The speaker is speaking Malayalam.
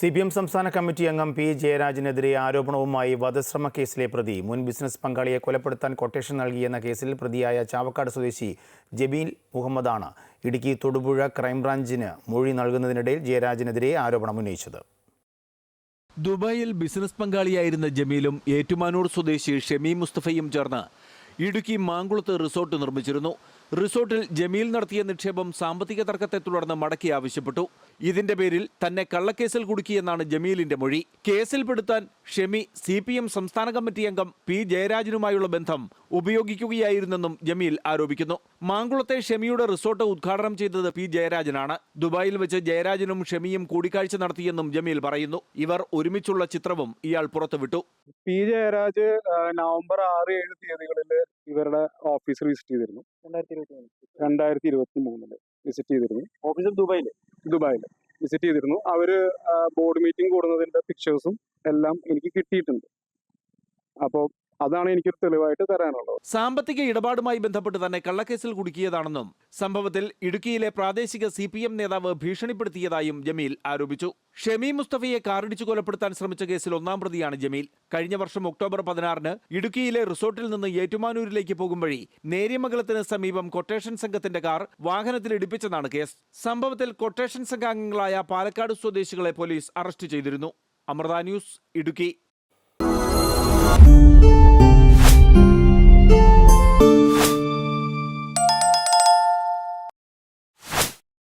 സി പി എം സംസ്ഥാന കമ്മിറ്റി അംഗം പി ജയരാജനെതിരെ ആരോപണവുമായി വധശ്രമ കേസിലെ പ്രതി മുൻ ബിസിനസ് പങ്കാളിയെ കൊലപ്പെടുത്താൻ കൊട്ടേഷൻ നൽകിയെന്ന കേസിൽ പ്രതിയായ ചാവക്കാട് സ്വദേശി ജബീൽ മുഹമ്മദാണ് ഇടുക്കി തൊടുപുഴ ക്രൈംബ്രാഞ്ചിന് മൊഴി നൽകുന്നതിനിടയിൽ ജയരാജനെതിരെ ആരോപണം ഉന്നയിച്ചത്. ദുബായിൽ ബിസിനസ് പങ്കാളിയായിരുന്ന ജമീലും ഏറ്റുമാനൂർ സ്വദേശി ഷെമി മുസ്തഫയും ചേർന്ന് ഇടുക്കി മാങ്കുളത്ത് റിസോർട്ട് നിർമ്മിച്ചിരുന്നു. റിസോർട്ടിൽ ജമീൽ നടത്തിയ നിക്ഷേപം സാമ്പത്തിക തർക്കത്തെ തുടർന്ന് മടക്കി ആവശ്യപ്പെട്ടു. ഇതിന്റെ പേരിൽ തന്നെ കള്ളക്കേസിൽ കുടുക്കിയെന്നാണ് ജമീലിന്റെ മൊഴി. കേസിൽപ്പെടുത്താൻ ഷെമി സി പി എം സംസ്ഥാന കമ്മിറ്റി അംഗം പി ജയരാജനുമായുള്ള ബന്ധം ഉപയോഗിക്കുകയായിരുന്നെന്നും ജമീൽ ആരോപിക്കുന്നു. മാങ്കുളത്തെ ഷെമിയുടെ റിസോർട്ട് ഉദ്ഘാടനം ചെയ്തത് പി ജയരാജനാണ്. ദുബായിൽ വെച്ച് ജയരാജനും ഷെമിയും കൂടിക്കാഴ്ച നടത്തിയെന്നും ജമീൽ പറയുന്നു. ഇവർ ഒരുമിച്ചുള്ള ചിത്രവും ഇയാൾ പുറത്തുവിട്ടു. പി ജയരാജ് നവംബർ ആറ് ഏഴ് തീയതികളിൽ ഇവരുടെ ഓഫീസർ വിസിറ്റ് ചെയ്തിരുന്നു. രണ്ടായിരത്തി ഇരുപത്തി മൂന്നിൽ വിസിറ്റ് ചെയ്തിരുന്നു ഓഫീസർ ദുബായിൽ ദുബായിൽ വിസിറ്റ് ചെയ്തിരുന്നു. അവർ ബോർഡ് മീറ്റിംഗ് കൂടുന്നതിന്റെ പിക്ചേഴ്സും എല്ലാം എനിക്ക് കിട്ടിയിട്ടുണ്ട്. അപ്പോൾ അതാണ് എനിക്കൊരു തെളിവായിട്ട് തരാനുള്ളത്. സാമ്പത്തിക ഇടപാടുമായി ബന്ധപ്പെട്ട് തന്നെ കള്ളക്കേസിൽ കുടുക്കിയതാണെന്നും സംഭവത്തിൽ ഇടുക്കിയിലെ പ്രാദേശിക സി പി എം നേതാവ് ഭീഷണിപ്പെടുത്തിയതായും ജമീൽ ആരോപിച്ചു. ഷെമി മുസ്തഫയെ കാറിടിച്ചു കൊലപ്പെടുത്താൻ ശ്രമിച്ച കേസിൽ ഒന്നാം പ്രതിയാണ് ജമീൽ. കഴിഞ്ഞ വർഷം ഒക്ടോബർ പതിനാറിന് ഇടുക്കിയിലെ റിസോർട്ടിൽ നിന്ന് ഏറ്റുമാനൂരിലേക്ക് പോകും വഴി നേര്യമംഗലത്തിന് സമീപം കൊട്ടേഷൻ സംഘത്തിന്റെ കാർ വാഹനത്തിൽ ഇടിപ്പിച്ചതാണ് കേസ്. സംഭവത്തിൽ കൊട്ടേഷൻ സംഘാംഗങ്ങളായ പാലക്കാട് സ്വദേശികളെ പോലീസ് അറസ്റ്റ് ചെയ്തിരുന്നു. അമൃത ന്യൂസ് ഇടുക്കി. Música